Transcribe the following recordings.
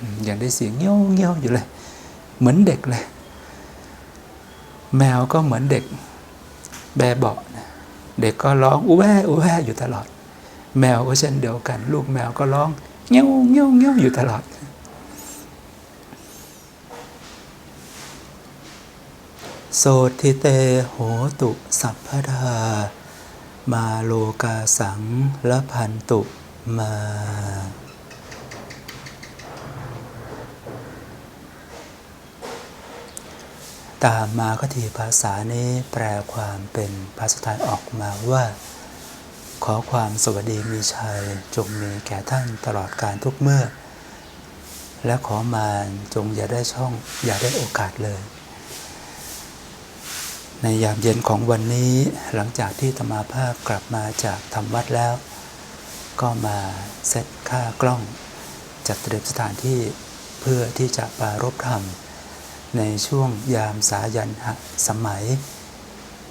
อืมยังได้เสียงเงี้ยวเงี้ยวอยู่เลย เหมือนเด็กเลย แมวก็เหมือนเด็ก แบเบาะเด็กก็ร้องอุแวอุแวอยู่ตลอด แมวก็เช่นเดียวกัน ลูกแมวก็ร้องเงี้ยวเงี้ยวเงี้ยวอยู่ตลอด โสทิเตโหตุสัพพทามาโลกาสังละพันตุมา ตามมาคติภาษานี้แปลความเป็นภาษาไทยออกมาว่า ขอความสวัสดีมีชัยจงมีแก่ท่านตลอดการทุกเมื่อ และขอมารจงอย่าได้ช่องอย่าได้โอกาสเลย ในยามเย็นของวันนี้หลังจากที่ธรรมาภาพกลับมาจากทำวัดแล้ว ก็มาเซตค่ากล้อง จัดเตรียมสถานที่เพื่อที่จะปารบธรรม ในช่วงยามสายันหสมัย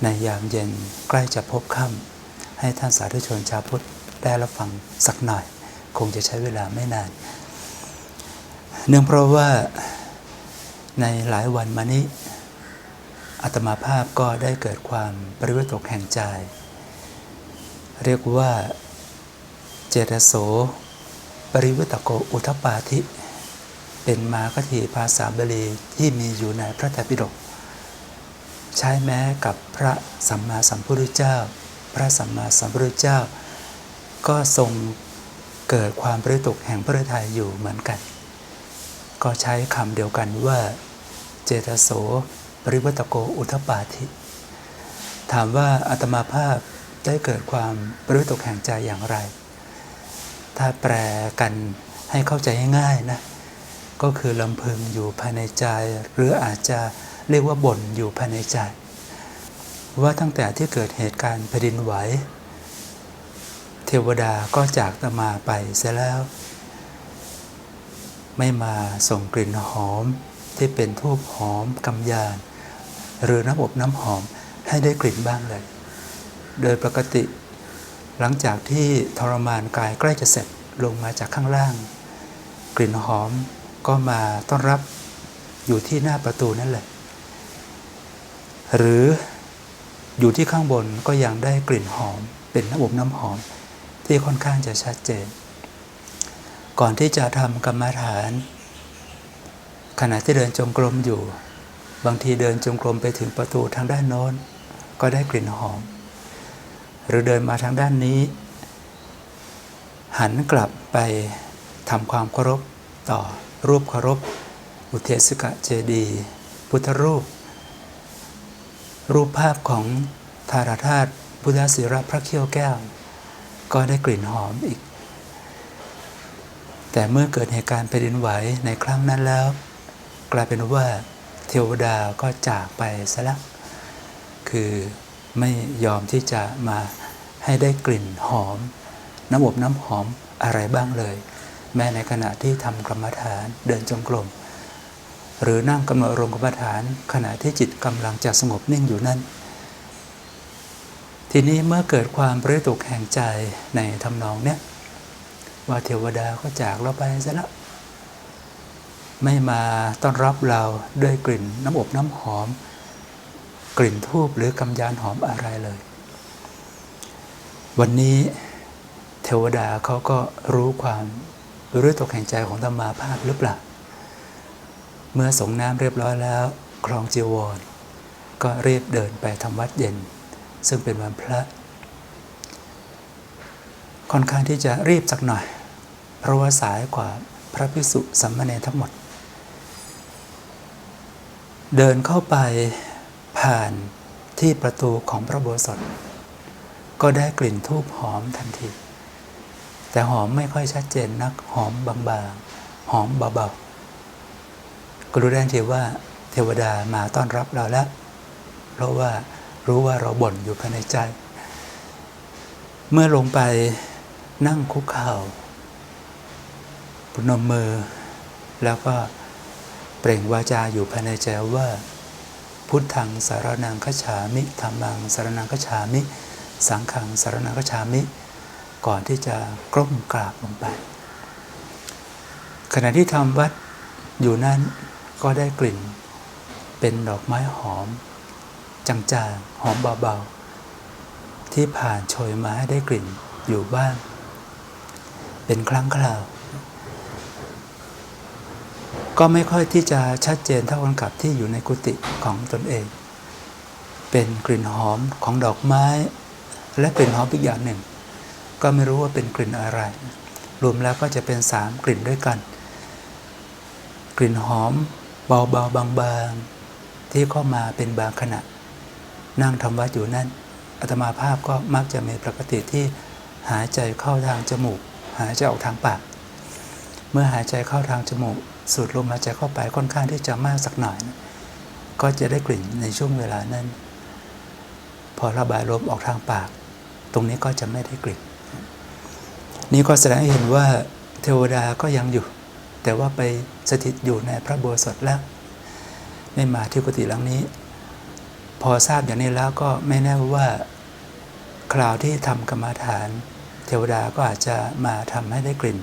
ในยามเย็นใกล้จะพบค่ำให้ท่านสาธุชนชาวพุทธได้รับฟังสักหน่อย คงจะใช้เวลาไม่นาน เนื่องเพราะว่าในหลายวันมานี้อาตมาภาพก็ได้เกิดความปริวิตกแห่งใจ เรียกว่าเจตโส ปริวิตโกอุทปาธิ เป็นมาคติภาษาบาลีที่มีอยู่ในพระไตรปิฎกใช้แม้กับพระสัมมาสัมพุทธเจ้า พระสัมมาสัมพุทธเจ้า ก็ทรงเกิดความปริตกแห่งพระทัยอยู่เหมือนกัน ก็ใช้คำเดียวกันว่า เจตโสปริวัตโกอุทปาธิ ถามว่าอาตมาภาพได้เกิดความปริวิตกแห่งใจอย่างไร ถ้าแปลกันให้เข้าใจง่ายๆนะ ก็คือลำพึงอยู่ภายในใจ หรืออาจจะเรียกว่าบ่นอยู่ภายในใจ ว่าตั้งแต่ที่เกิดเหตุการณ์แผ่นดินไหว เทวดาก็จากตมาไปเสียแล้ว ไม่มาส่งกลิ่นหอมที่เป็นทูบหอมกำยาน หรือน้ำอบน้ำหอมให้ได้กลิ่นบ้างเลย โดยปกติ หลังจากที่ทรมานกายใกล้จะเสร็จลงมาจากข้างล่าง กลิ่นหอม ก็มาต้อนรับอยู่ที่หน้าประตูนั่นแหละ หรืออยู่ที่ข้างบนก็ยังได้กลิ่นหอม เป็นน้ำอบน้ำหอมที่ค่อนข้างจะชัดเจน ก่อนที่จะทำกรรมฐาน ขณะที่เดินจงกรมอยู่ บางทีเดินจงกรมไปถึงประตูทางด้านโน้น ก็ได้กลิ่นหอม หรือเดินมาทางด้านนี้ หันกลับไปทำความเคารพต่อ รูปเคารพ อุเทศกะเจดีพุทธรูป รูปภาพของธาราธาตุพุทธศิระพระเขี้ยวแก้ว ก็ได้กลิ่นหอมอีก แต่เมื่อเกิดเหตุการณ์แผ่นดินไหวในครั้งนั้นแล้ว กลายเป็นว่าเทวดาก็จากไปซะล้วคือไม่ยอมที่จะมาให้ได้กลิ่นหอม น้ำอบน้ำหอมอะไรบ้างเลย แม้ในขณะที่ทำกรรมฐานเดินจงกรมหรือนั่งกำหนดอารมณ์กรรมฐาน ขณะที่จิตกำลังจะสงบนิ่งอยู่นั้น ทีนี้เมื่อเกิดความปริตกแห่งใจในทำนองเนี้ยว่าเทวดาก็จากเราไปซะแล้วไม่มาต้อนรับเราด้วยกลิ่นน้ำอบน้ำหอม กลิ่นทูบหรือกำยานหอมอะไรเลย วันนี้เทวดาเขาก็รู้ความ รู้ตกแห่งใจของธรรมาภาพหรือเปล่า เมื่อสงน้ำเรียบร้อยแล้วครองจีวร ก็รีบเดินไปทำวัดเย็น ซึ่งเป็นวันพระ ค่อนข้างที่จะรีบสักหน่อย เพราะว่าสายกว่าพระภิกษุสัมมาเนทั้งหมด เดินเข้าไปผ่านที่ประตูของพระโบสถก็ได้กลิ่นทูบหอมทันที แต่หอมไม่ค่อยชัดเจนนัก หอมบางๆ หอมเบาๆ ก็รู้ได้ทีว่าเทวดามาต้อนรับเราแล้ว เพราะว่ารู้ว่าเราบ่นอยู่ภายในใจ เมื่อลงไปนั่งคุกเข่าปนมมือ แล้วก็เปล่งวาจาอยู่ภายในใจว่า พุทธังสารนังคฉามิธรรมังสารนังคฉามิ สังขังสารนังคฉามิ ก่อนที่จะกล้มกราบลงไป ขณะที่ทำวัดอยู่นั้นก็ได้กลิ่น เป็นดอกไม้หอม จางๆหอมเบาๆ ที่ผ่านโชยมาให้ได้กลิ่นอยู่บ้าง เป็นครั้งคราว ก็ไม่ค่อยที่จะชัดเจนเท่ากันกับที่อยู่ในกุฏิของตนเอง เป็นกลิ่นหอมของดอกไม้ และกลิ่นหอมอีกอย่างหนึ่ง ก็ไม่รู้ว่าเป็นกลิ่นอะไร รวมแล้วก็จะเป็นสามกลิ่นด้วยกัน กลิ่นหอมเบาๆบางๆ ที่เข้ามาเป็นบางขณะ นั่งทำวัดอยู่นั่นอาตมาภาพก็มักจะมีปกติที่หายใจเข้าทางจมูก หายใจออกทางปาก เมื่อหายใจเข้าทางจมูก สูดลมหายใจเข้าไปค่อนข้างที่จะมากสักหน่อยนะก็จะได้กลิ่นในช่วงเวลานั้น พอระบายลมออกทางปาก ตรงนี้ก็จะไม่ได้กลิ่น นี่ก็แสดงให้เห็นว่าเทวดาก็ยังอยู่ แต่ว่าไปสถิตอยู่ในพระโบสถแล้วไม่มาที่กุฏิหลังนี้ พอทราบอย่างนี้แล้วก็ไม่แน่ว่าคราวที่ทำกรรมฐาน เทวดาก็อาจจะมาทำให้ได้กลิ่น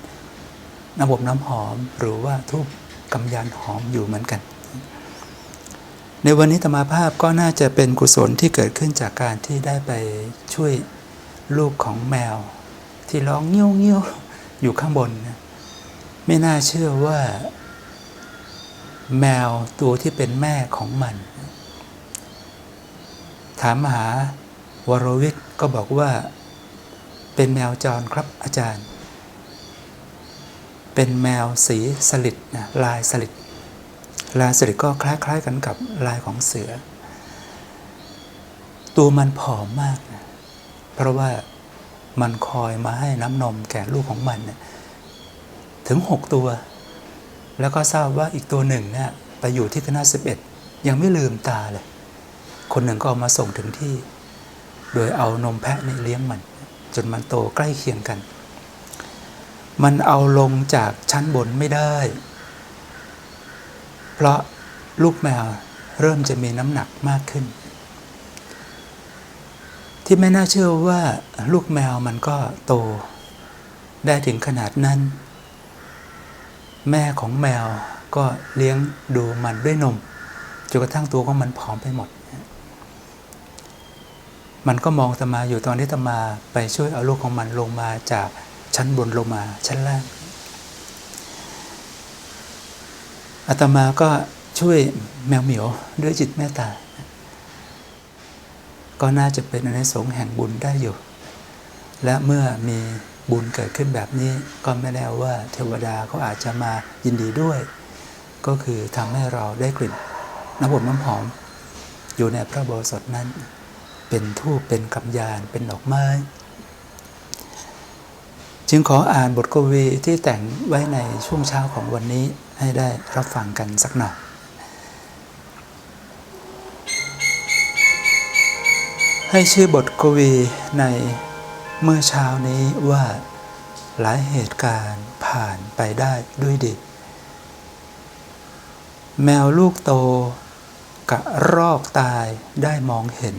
น้ำอบน้ำหอมหรือว่าทูบกำยานหอมอยู่เหมือนกัน ในวันนี้ธรรมาภาพก็น่าจะเป็นกุศลที่เกิดขึ้นจากการที่ได้ไปช่วยลูกของแมว ที่ร้องเงี้ยวเงี้ยวอยู่ข้างบนนะไม่น่าเชื่อว่า แมวตัวที่เป็นแม่ของมัน ถามหาวรวิทย์ก็บอกว่า เป็นแมวจรครับอาจารย์ เป็นแมวสีสลิดนะลายสลิดลายสลิดก็คล้ายๆกันกับลายของเสือ ตัวมันผอมมากนะเพราะว่า มันคอยมาให้น้ำนมแก่ลูกของมันเนี่ยถึง 6 ตัว แล้วก็ทราบว่าอีกตัวหนึ่งเนี่ยไปอยู่ที่คณะ11 ยังไม่ลืมตาเลย คนหนึ่งก็เอามาส่งถึงที่ โดยเอานมแพะนี่เลี้ยงมัน จนมันโตใกล้เคียงกัน มันเอาลงจากชั้นบนไม่ได้ เพราะลูกแมวเริ่มจะมีน้ำหนักมากขึ้น ที่ไม่น่าเชื่อว่าลูกแมวมันก็โต ได้ถึงขนาดนั้น แม่ของแมวก็เลี้ยงดูมันด้วยนมจนกระทั่งตัวของมันผอมไปหมด มันก็มองตมาอยู่ตอนที่ตมาไปช่วยเอาลูกของมันลงมาจากชั้นบนลงมาชั้นล่างอาตมาก็ช่วยแมวเหมียวด้วยจิตเมตตา ก็น่าจะเป็นในสงส์แห่งบุญได้อยู่ และเมื่อมีบุญเกิดขึ้นแบบนี้ก็ไม่แน่ว่าเทวดาเขาอาจจะมายินดีด้วย ก็คือทำให้เราได้กลิ่นน้ำอบน้ำหอม อยู่ในพระโบสถนั้น เป็นทูปเป็นกำยานเป็นดอกไม้ จึงขออ่านบทกวีที่แต่งไว้ในช่วงเช้าของวันนี้ให้ได้รับฟังกันสักหน่อย ให้ชื่อบทกวีในเมื่อเช้านี้ว่าหลายเหตุการณ์ผ่านไปได้ด้วยดี แมวลูกโตกะรอกตายได้มองเห็น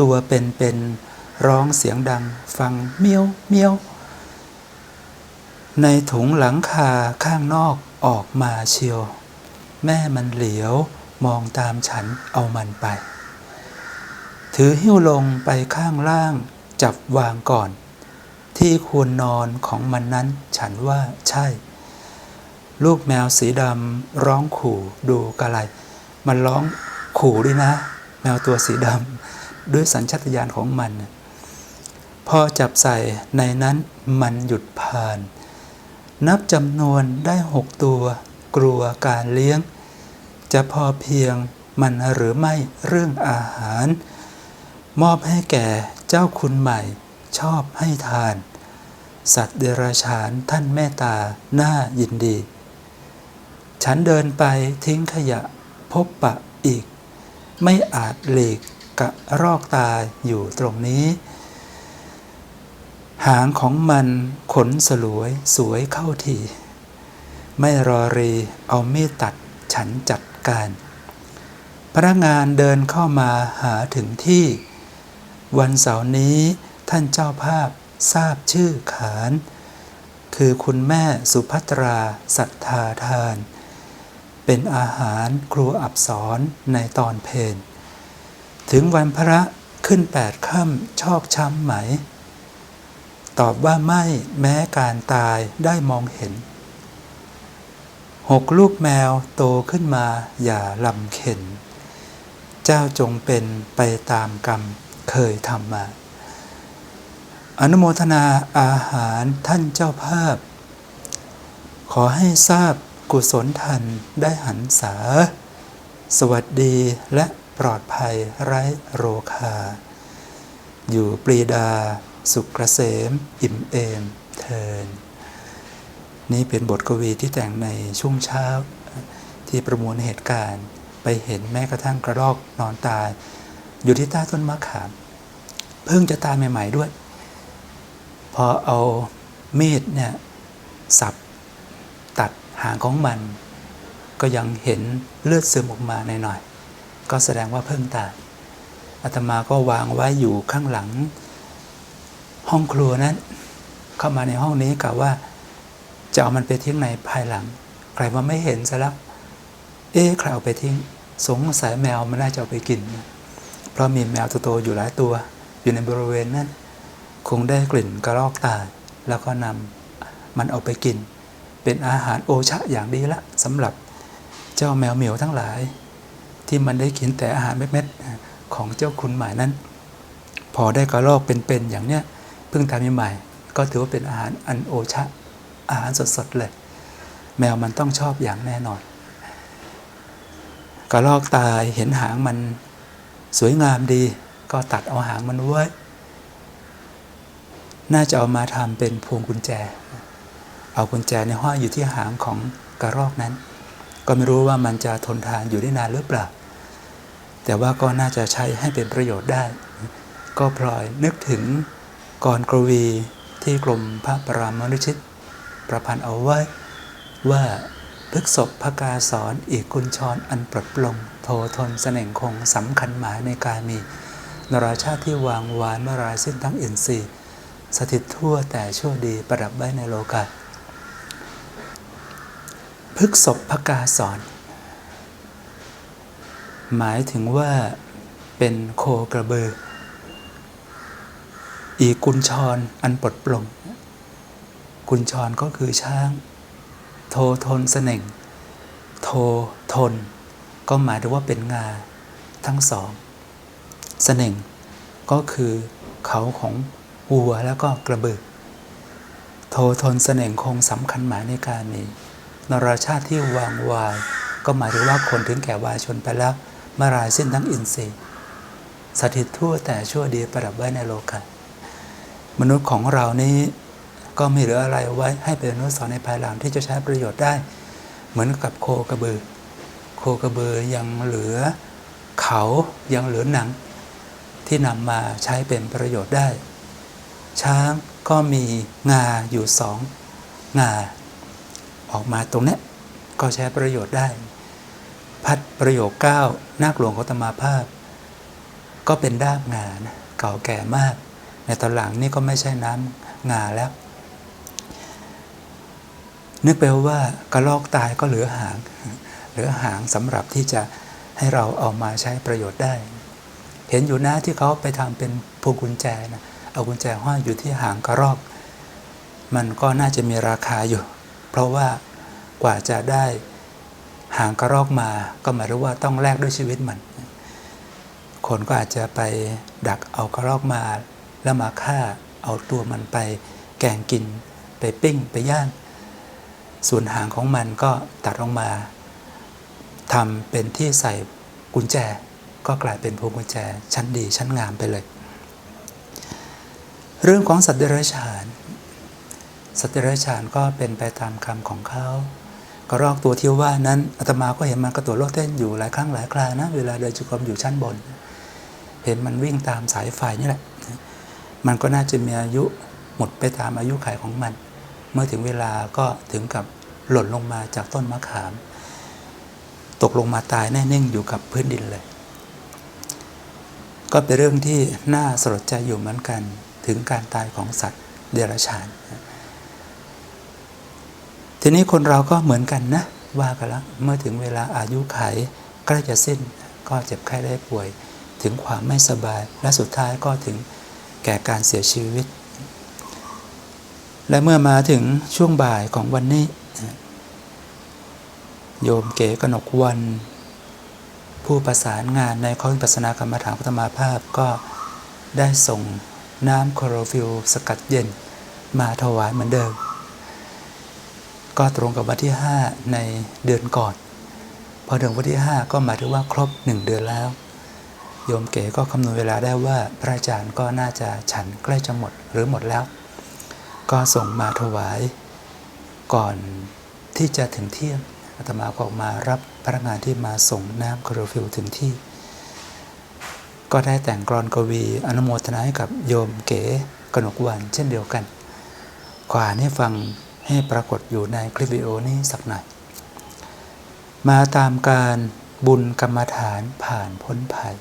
ตัวเป็นๆร้องเสียงดังฟังเมียวเมียว ในถุงหลังคาข้างนอกออกมาเชียว แม่มันเหลียวมองตามฉันเอามันไป ถือหิ้วลงไปข้างล่าง จับวางก่อน ที่ควรนอนของมันนั้นฉันว่าใช่ ลูกแมวสีดำร้องขู่ดูกะไร มันร้องขู่ด้วยนะ แมวตัวสีดำด้วยสัญชาตญาณของมัน พอจับใส่ในนั้นมันหยุดผ่าน นับจำนวนได้หกตัว กลัวการเลี้ยง จะพอเพียงมันหรือไม่เรื่องอาหาร มอบให้แก่เจ้าคุณใหม่ชอบให้ทาน สัตว์เดรัจฉานท่านแม่ตาน่ายินดี ฉันเดินไปทิ้งขยะพบปะอีก ไม่อาจหลีกกะรอกตาอยู่ตรงนี้ หางของมันขนสลวยสวยเข้าที ไม่รอรีเอามีดตัดฉันจัดการ พนักงานเดินเข้ามาหาถึงที่ วันเสาร์นี้ท่านเจ้าภาพทราบชื่อขาน คือคุณแม่สุภัตราศรัทธาทาน เป็นอาหารครัวอับสรในตอนเพนถึงวันพระขึ้นแปดค่ำชอกช้ำไหม ตอบว่าไม่แม้การตายได้มองเห็นหกลูกแมวโตขึ้นมาอย่าลำเข็น เจ้าจงเป็นไปตามกรรม เคยทำมา อนุโมทนาอาหารท่านเจ้าภาพ ขอให้ทราบกุศลทันได้หันษา สวัสดีและปลอดภัยไร้โรคา อยู่ปรีดา สุขเกษม อิ่มเอม เทิน นี่เป็นบทกวีที่แต่งในช่วงเช้า ที่ประมวลเหตุการณ์ไปเห็นแม้กระทั่งกระรอกนอนตาย อยู่ที่ใต้ต้นมะขามเพิ่งจะตายใหม่ ๆด้วย พอเอามีดเนี่ยสับตัดหางของมัน ก็ยังเห็นเลือดซึมออกมาหน่อยๆก็แสดงว่าเพิ่งตายอาตมาก็วางไว้อยู่ข้างหลัง ห้องครัวนั้น เข้ามาในห้องนี้กะว่า จะเอามันไปทิ้งในภายหลัง ใครมาไม่เห็นซะแล้วเอ๊ะใครเอาไปทิ้ง สงสัยแมวมันน่าจะเอาไปกิน เพราะมีแมวตัวโตอยู่หลายตัว อยู่ในบริเวณนั้น คงได้กลิ่นกระรอกตาย แล้วก็นำมันเอาไปกิน เป็นอาหารโอชะอย่างดีละสำหรับเจ้าแมวเหมียวทั้งหลาย ที่มันได้กินแต่อาหารเม็ดๆของเจ้าคุณหมายนั้น พอได้กระรอกเป็นๆอย่างเนี้ยเพิ่งทำใหม่ก็ถือว่าเป็นอาหารอันโอชะอาหารสดๆเลย แมวมันต้องชอบอย่างแน่นอนกระรอกตายเห็นหางมัน สวยงามดี ก็ตัดเอาหางมันไว้ น่าจะเอามาทำเป็นพวงกุญแจ เอากุญแจในห้อยอยู่ที่หางของกระรอกนั้น ก็ไม่รู้ว่ามันจะทนทานอยู่ได้นานหรือเปล่า แต่ว่าก็น่าจะใช้ให้เป็นประโยชน์ได้ ก็พลอยนึกถึงกรกรวีที่กรมพระปรามนุชิต ประพันธ์เอาไว้ว่าพฤกษบพกาสอนอีกกุญชรอันปลดปลง โททนเสน่งคงสำคัญหมายในการมีนราชาติที่วางวานมารายสิ้นทั้งอินทรีย์ สถิตทั่วแต่ชั่วดีประดับไว้ในโลกาพฤกษบพกาสอน หมายถึงว่าเป็นโคกระเบือ อีกุญชรอันปลดปลง กุญชรก็คือช้าง โททนเสน่ง โททน ก็หมายถึงว่าเป็นงาทั้งสองเสน่งก็คือเขาของวัวแล้วก็กระบือโททนเสน่งคงสำคัญหมายในการนี้นราชาติที่วางวาย ก็หมายถึงว่าคนถึงแก่วายชนไปแล้วมารายสิ้นทั้งอินทรีย์ สถิตทั่วแต่ชั่วดีประดับไว้ในโลกามนุษย์ของเรานี้ก็ไม่เหลืออะไรไว้ให้เป็นอนุสรณ์ในภายหลังที่จะใช้ประโยชน์ได้ เหมือนกับโคกระบือ โคกระบือยังเหลือเขายังเหลือหนัง ที่นำมาใช้เป็นประโยชน์ได้ ช้างก็มีงาอยู่สองงา ออกมาตรงนี้ก็ใช้ประโยชน์ได้ พัดประโยคเก้านาคหลวงโคตมาภาพ ก็เป็นด้ามงานะเก่าแก่มาก ในตอนหลังนี่ก็ไม่ใช่น้ำงาแล้ว นึกไปว่ากระลอกตายก็เหลือหาง หลือหางสำหรับที่จะให้เราเอามาใช้ประโยชน์ได้ เห็นอยู่นะที่เขาไปทำเป็นพวงกุญแจนะเอากุญแจห้อยอยู่ที่หางกระรอก มันก็น่าจะมีราคาอยู่ เพราะว่ากว่าจะได้หางกระรอกมาก็หมายถึงว่าต้องแลกด้วยชีวิตมัน คนก็อาจจะไปดักเอากระรอกมา แล้วมาฆ่าเอาตัวมันไปแกงกิน ไปปิ้งไปย่างส่วนหางของมันก็ตัดออกมา ทำเป็นที่ใส่กุญแจ ก็กลายเป็นพวงกุญแจ ชั้นดีชั้นงามไปเลย เรื่องของสัตว์เดรัจฉานสัตว์เดรัจฉานก็เป็นไปตามคำของเขากระรอกตัวที่ว่านั้นอาตมาก็เห็นมันกระตัวโลดเต้นอยู่หลายครั้งหลายครานะ เวลาเดินจุกรมอยู่ชั้นบน เห็นมันวิ่งตามสายไฟนี่แหละ มันก็น่าจะมีอายุหมดไปตามอายุขัยของมัน เมื่อถึงเวลาก็ถึงกับหล่นลงมาจากต้นมะขาม ตกลงมาตายแน่นิ่งอยู่กับพื้นดินเลย ก็เป็นเรื่องที่น่าสลดใจอยู่เหมือนกันถึงการตายของสัตว์เดรัจฉาน ทีนี้คนเราก็เหมือนกันนะ ว่ากันล้วเมื่อถึงเวลาอายุไขใกล้จะสิ้นก็เจ็บไข้ได้ป่วย ถึงความไม่สบายและสุดท้ายก็ถึงแก่การเสียชีวิต และเมื่อมาถึงช่วงบ่ายของวันนี้ โยมเก๋กนกวัน ผู้ประสานงานในคอร์สปัสสนากรรมฐานพัฒนาภาพก็ได้ส่งน้ำคลอโรฟิลสกัดเย็นมาถวายเหมือนเดิม ก็ตรงกับวันที่ 5 ในเดือนก่อน พอถึงวันที่ 5 ก็หมายถึงว่าครบ 1 เดือนแล้ว โยมเก๋ก็คำนวณเวลาได้ว่าพระอาจารย์ก็น่าจะฉันใกล้จะหมดหรือหมดแล้ว ก็ส่งมาถวายก่อนที่จะถึงเที่ยง อาตมาก็ออกมารับพนักงานที่มาส่งน้ำโคลอโรฟิลถึงที่ ก็ได้แต่งกรอนกวีอนุโมทนาให้กับโยมเก๋กนกวันเช่นเดียวกัน ขวานให้ฟังให้ปรากฏอยู่ในคลิปวิดีโอนี้สักหน่อย มาตามการบุญกรรมฐานผ่านพ้นภัย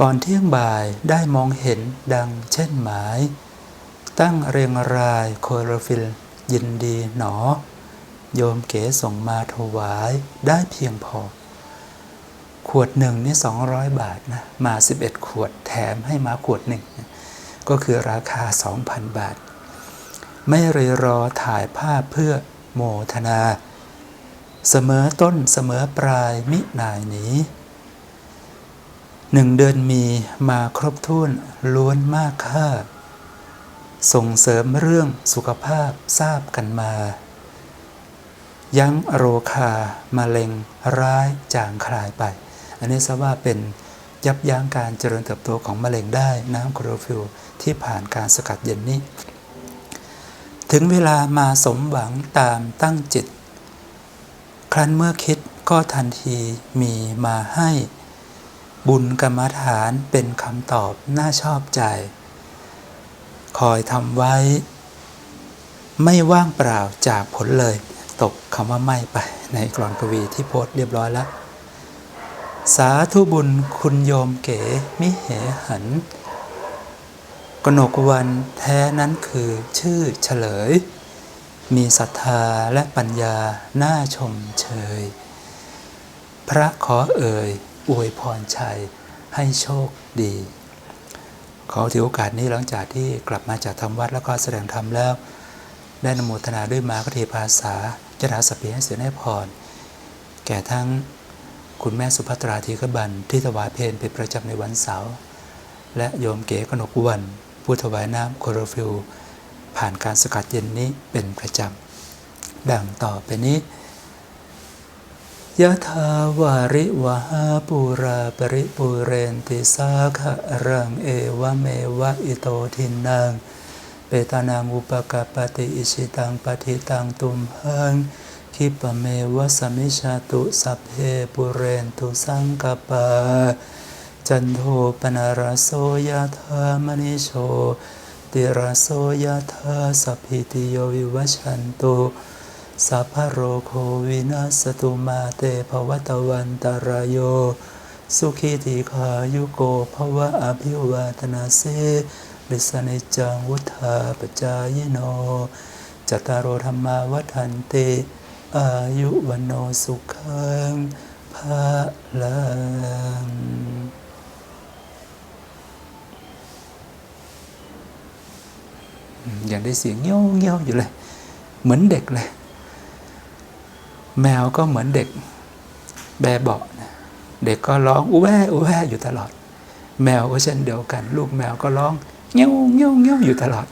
ก่อนเที่ยงบ่ายได้มองเห็นดังเช่นหมาย ตั้งเรียงรายโคลโรฟิลยินดีหนอ โยมเก๋ส่งมาถวายได้เพียงพอ ขวดหนึ่งนี่200บาทนะ มา 11 ขวดแถมให้มาขวดหนึ่ง ก็คือราคา 2,000 บาท ไม่เรยรอถ่ายภาพเพื่อโมทนา เสมอต้นเสมอปลายมินายหนีหนึ่งเดือนมีมาครบถ้วนล้วนมากค่าส่งเสริมเรื่องสุขภาพทราบกันมา ยั้งโรคามะเร็งร้ายจางคลายไป อันนี้ซะว่าเป็นยับยั้งการเจริญเติบโตของมะเร็งได้น้ำโคลอโรฟิลที่ผ่านการสกัดเย็นนี้ ถึงเวลามาสมหวังตามตั้งจิต ครั้นเมื่อคิดก็ทันทีมีมาให้บุญกรรมฐานเป็นคำตอบน่าชอบใจ คอยทำไว้ ไม่ว่างเปล่าจากผลเลย ตกคำว่าไม่ไปในกรอนกวีที่โพสเรียบร้อยแล้ว สาธุบุญคุณโยมเก๋มิเหหัน กนกวันแท้นั้นคือชื่อเฉลย มีศรัทธาและปัญญาน่าชมเชย พระขอเอ่ยอวยพรชัยให้โชคดี ขอถือโอกาสนี้หลังจากที่กลับมาจากทำวัดแล้วก็แสดงธรรมแล้ว ได้นโมทนาด้วยมากเทภาษาจราสเปีให้เสียให้พร แก่ทั้งคุณแม่สุภัตราธีกบันที่ถวายเพลเป็นประจำในวันเสาร์และโยมเก๋กนกวันผู้ถวายน้ำโคโรฟิลผ่านการสกัดเย็นนี้เป็นประจำ ดังต่อไปนี้ยะทาวาริวหาปูราปริปูเรนติสาคะรังเอวะเมวะอิโตทินัง ปตานังอุปกปปติอิชิตังปฏิตังตุมหังคิปะเมวะสมิชาตุสัพเพปุเรนตุสังกปาจันโทปนารโสยธามณิโชติรโสยธาสัพพิติโยวิวัชันตุสัพพะโรโควินาสตุมาเตภวตวันตารโย สุขีติขายุโกภวะอภิวาตนาเส ริสนิจังวุธาปจายโนจตารโอธรรมาวัฏันติอายุวันโนสุขังภาลังอย่างได้เสียงเงี้ยวเงี้ยวอยู่เลย เหมือนเด็กเลย แมวก็เหมือนเด็ก แบเบาะเด็กก็ร้องอู้แว่อู้แว่อยู่ตลอด แมวก็เช่นเดียวกัน ลูกแมวก็ร้อง เงี้ยวเงี้ยวเงี้ยวอยู่ตลอด